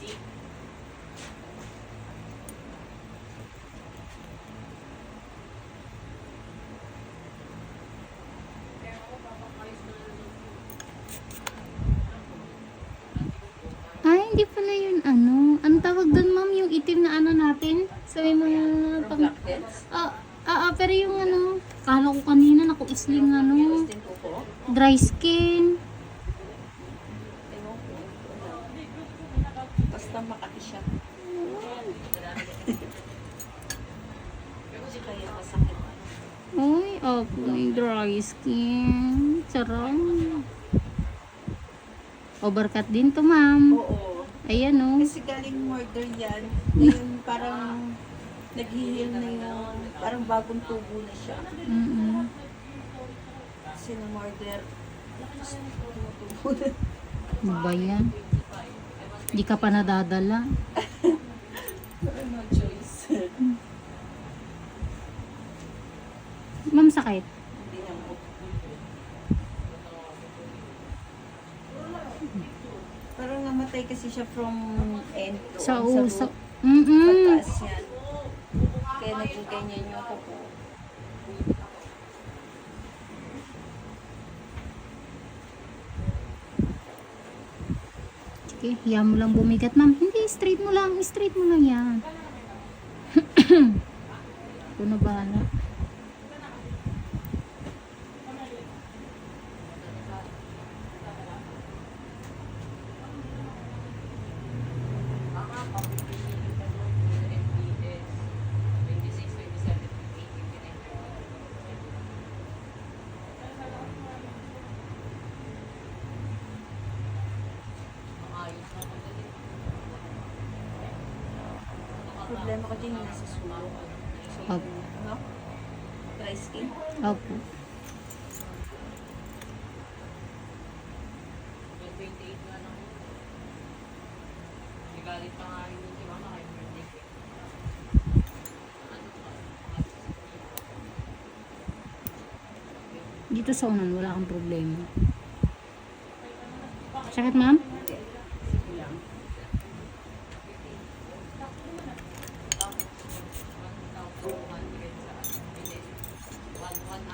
basic. Ay, hindi pala yun ano. Ano tawag doon, ma'am? Yung itim na ano natin? Sabi mo yung... From blackheads. Ah, ah, ah, pero yung ano, kala ko kanina naku isling ano, dry skin. Ewan ko. Basta makati siya. Kaya masakit. Uy, ako yung dry skin. Sarap. Overcut din to, ma'am. Oo. Ayan, oh. Kasi galing murder yan. Ngayon parang naghihil na yung parang bagong tubo na siya. Mm-mm. Kasi na murder. Tumutubo na. Ano ba yan? Di ka pa nadadala. No choice. Ma'am, sakit. Hindi mo. Parang namatay kasi siya from end to Sa on, uso. root. Mm-mm. Pagtaas yan. Kaya naging ganyan yung kuko. Okay, hiya mo lang bumigat, ma'am. Hindi, straight mo lang. Straight mo lang yan. Na bahala. Din yung nasa sulok. So, Opo. no? Dry skin. Opo. Galit pa nga yun si mama kay birthday cake. Dito sa unan, wala kang problema. Sakit, ma'am?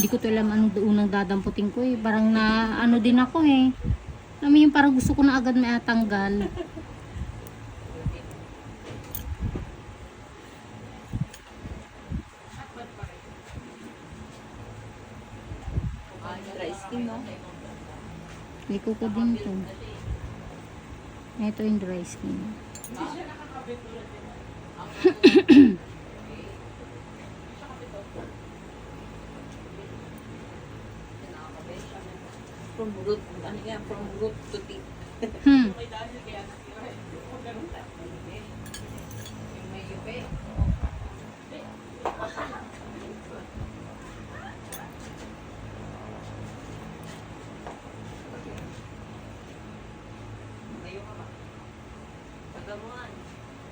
Hindi ko to alam anong unang dadamputin ko eh. Parang na ano din ako eh. Alam yung parang gusto ko na agad maatanggal. Dry skin, no? Liko ko din to. Ito yung dry skin. From root, ano yan, from root to tip. Hmm.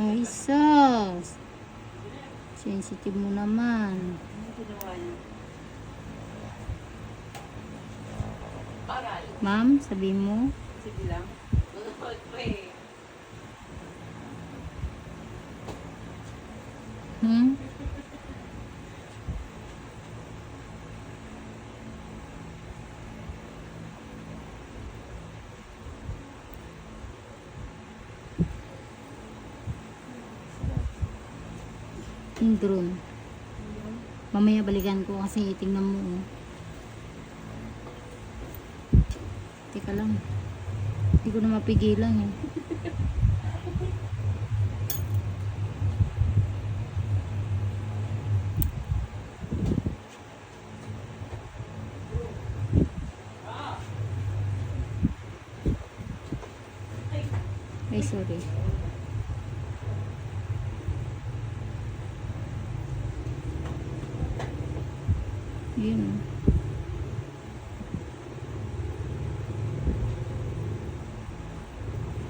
Ay, sus. Sensitive mo naman. Ano ginawa niya? Ma'am, sabi mo. Sige lang. Hmm? Yung drone. Mamaya balikan ko kasi tingnan mo. oh. Teka lang. Hindi ko na mapigilan eh.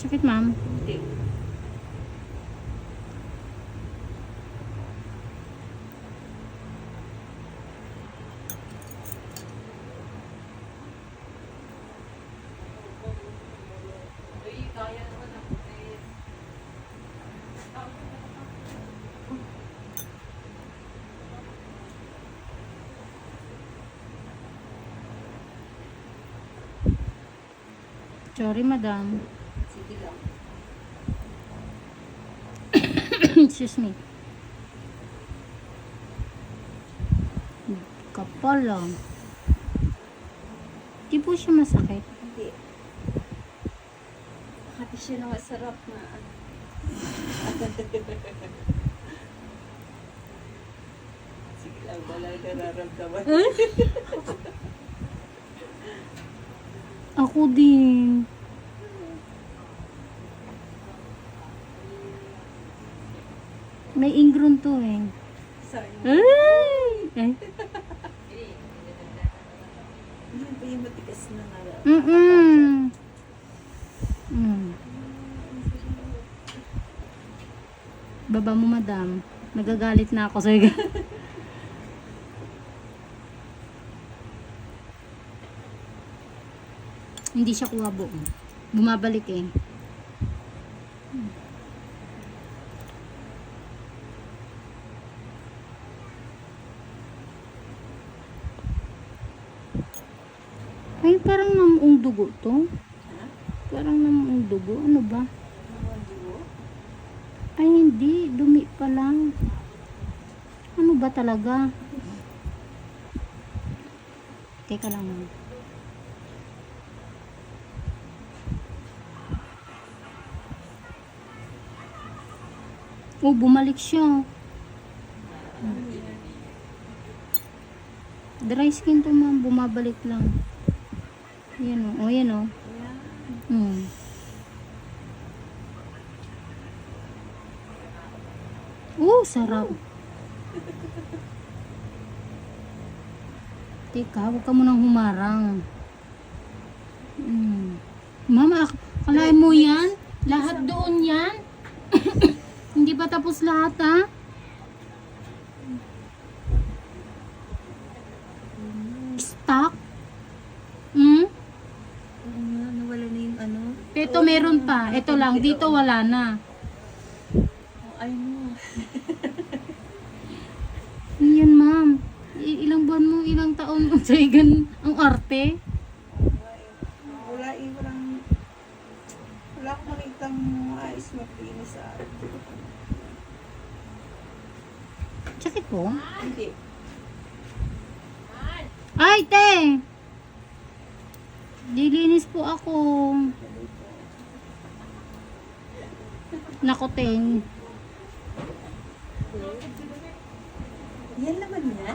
Sakit, ma'am? Hindi. Sorry, madam. Lang. Excuse me. Kapal lang. Di po siya masakit. Hindi. Hati siya na masarap na. Sige lang, wala nararamdaman. Ako din. May ingron to eh. Sorry. Ay! Yan ba yung matigas na nara? Mm-mm. Mm. Baba mo, madam. Nagagalit na ako sa'yo. Hindi siya kuha buo. Bumabalik eh. Ay, parang namuong dugo to. Parang namuong dugo. Ano ba? Ay, hindi. Dumi pa lang. Ano ba talaga? Teka lang. ma'am. Oh, bumalik siya. Dry skin to ma'am, bumabalik lang. Yan o, oh, yan o. Yan. Hmm. Oh, sarap. Teka, huwag ka munang humarang. Hmm. Mama, kalahin mo yan? Lahat doon yan? Hindi pa tapos lahat, ha? Stock? Hmm? Oo nga, nawala na yung ano. Ito meron pa. Ito lang. Dito wala na. Oh, I know. Yan, ma'am. Ilang buwan mo, ilang taon mo sa gan ang arte? Wala eh, walang... Wala akong makitang ayos maglinis sa akin. Sakit po? Hindi. Ay, te! Dilinis po ako. Nako, teng. Yan laman niya.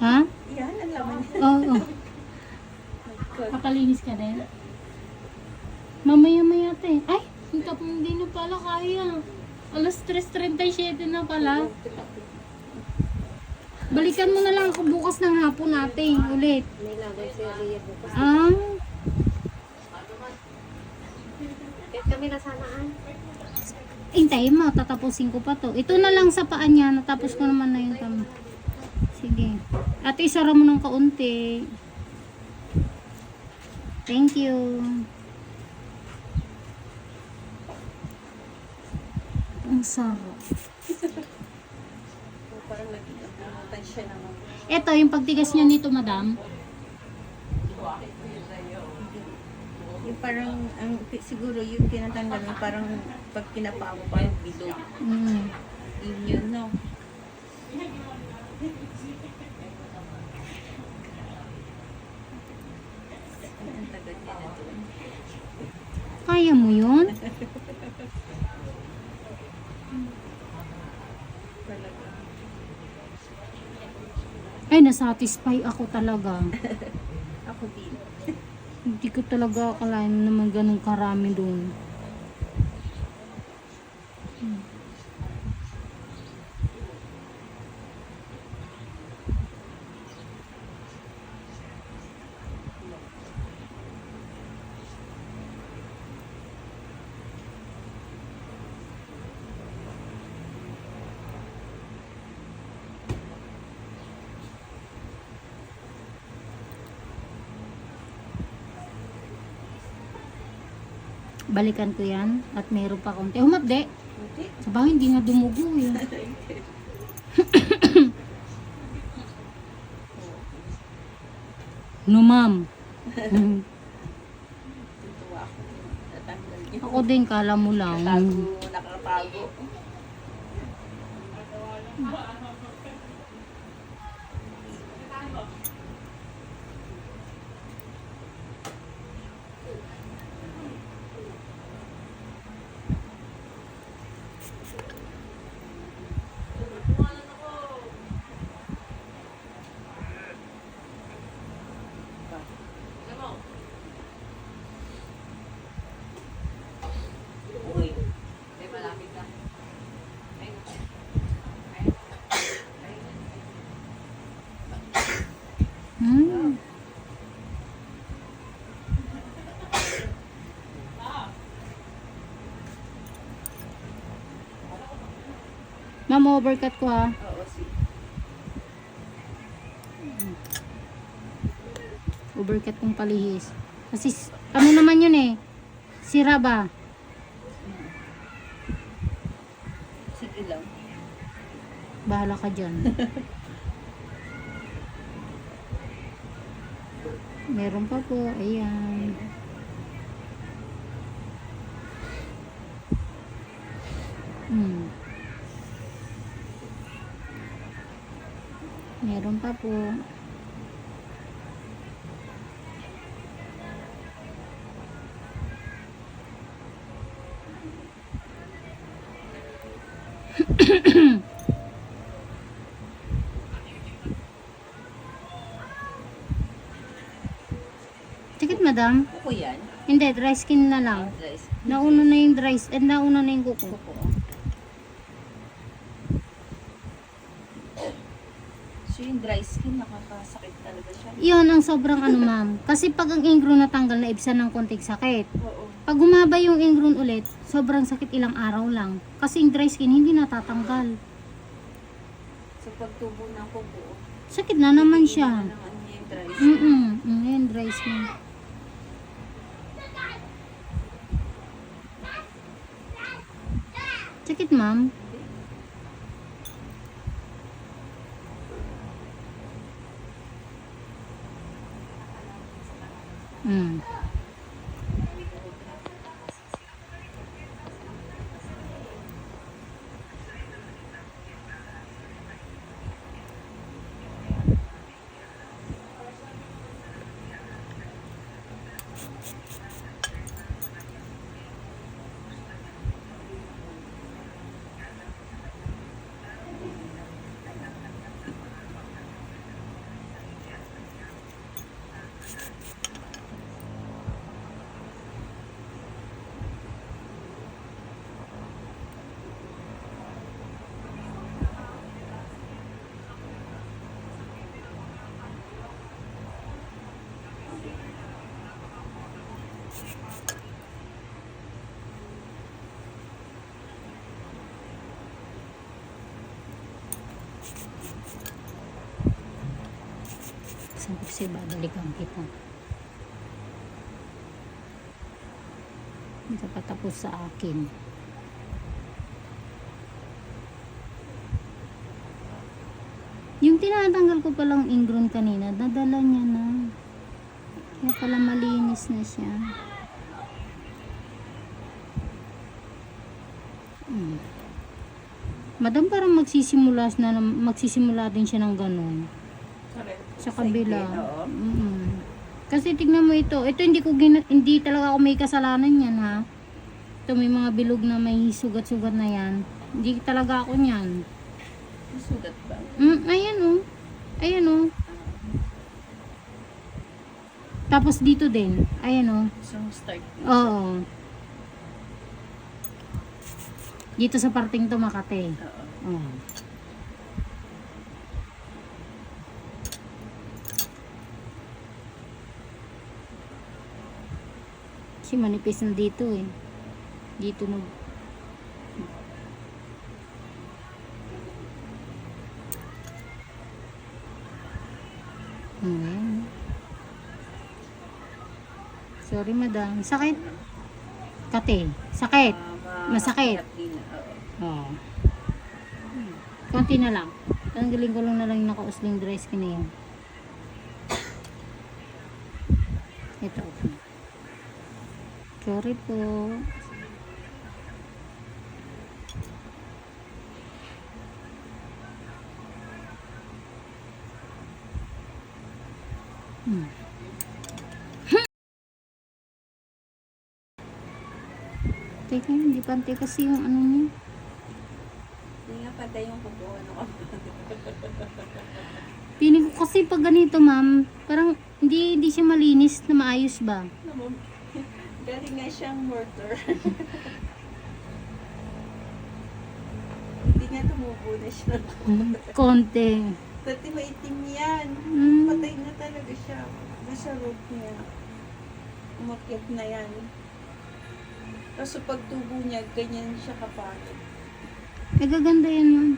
Ha? Yan ang laman niya. Oo. Oh, Kakalinis ka din? Mamaya-maya, te. Ay, hindi hindi na pala kaya. Alas 3.37 na pala. Balikan mo na lang ako bukas ng hapon natin ulit. May laban si Rhea bukas. Ah, Kahit kami nasanaan. Hintayin mo, tatapusin ko pa to. Ito na lang sa paa niya, natapos ko naman na yung tam. Sige. At isara mo ng kaunti. Thank you. Ang sarap. Ito, yung pagtigas niya nito, madam. Yung parang, ang, siguro yung tinatanggal mo, parang pag pinapa mo, parang bilog. Mm. Yun yun, no? Ang tagal niya na doon. Kaya mo yun? Ay, nasatisfy ako talaga. Ko talaga akalain naman ganun karami doon. Balikan ko yan at meron pa konti. Humapde. Hindi. Sa bagay, hindi nga dumugo eh. no, ma'am. Tutuwa ako. din, kala mo lang. Tago, nakatago. Ma'am, overcut ko ha. Oo, si. Overcut kong palihis. Kasi, ano naman yun eh. Sira ba? Sige lang. Bahala ka dyan. Meron pa po. Ayan. Hmm. Meron pa po. Tikit madam? Kuko yan. Hindi, dry skin na lang. Guys. Nauna na yung dry skin, eh, nauna na yung kuko. Kuko. So yung dry skin, nakakasakit talaga siya. Yun ang sobrang ano ma'am. Kasi pag ang ingrown natanggal na ibsan ng konting sakit. Oo. Pag humaba yung ingrown ulit, sobrang sakit ilang araw lang. Kasi yung dry skin hindi natatanggal. So pagtubo ng kuko, Sakit na naman siya. Ano niya yung dry skin. Mm-mm. Mm, yun, dry skin. Sakit ma'am. Mm. Ko sa'yo, babalikan kita. Hindi ka pa tapos sa akin. Yung tinatanggal ko palang ingrown kanina, dadala niya na. Kaya pala malinis na siya. Hmm. Madam, parang magsisimula na magsisimula din siya ng ganun. Sa kabila. Mm. Kasi tignan mo ito. Ito hindi ko gina- hindi talaga ako may kasalanan yan ha. Ito may mga bilog na may sugat-sugat na yan. Hindi talaga ako niyan. Sugat ba? Mm, ayan oh. Ayan oh. Tapos dito din. Ayan oh. So start. Oo. Dito sa parting to Makate. Oo. Oo. Kasi manipis na dito eh. Dito nag... Ayan. Sorry madam. Sakit? Kate. Sakit. Ma- Masakit. oo. Oo. Konti na lang. Tanggalin ko lang na lang yung naka-usling dry skin na yun. Ito. Sorry po. Hmm. Teka, hindi pante kasi yung ano niya. Hindi nga patay yung kuko. Ano ka Piling ko kasi pag ganito, ma'am, parang hindi hindi siya malinis na maayos ba? Namam- Galing nga siyang mortar. Hindi nga tumubo na siya. Konti. Dati maitim yan. Mm. Patay na talaga siya. Nasa root niya. Umakyat na yan. Kaso pag tubo niya, ganyan siya kapagod. Nagaganda yan, ma'am.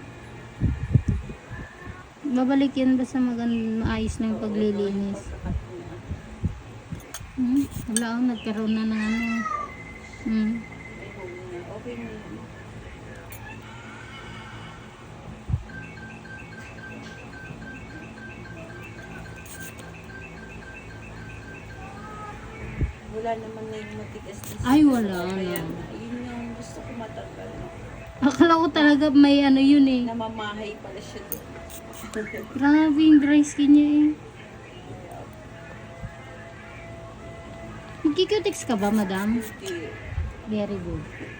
Babalik yan ba sa magan maayos na yung paglilinis? Wala ako, nagkaroon na ng ano. Hmm. Okay na yan. Wala naman na yung matigas na Ay, wala Kaya yun yung gusto ko matanggal. Akala ko talaga may ano yun eh. Namamahay pala siya doon. Grabe yung dry skin niya eh. Nagkikutix ka ba, madam? Very good.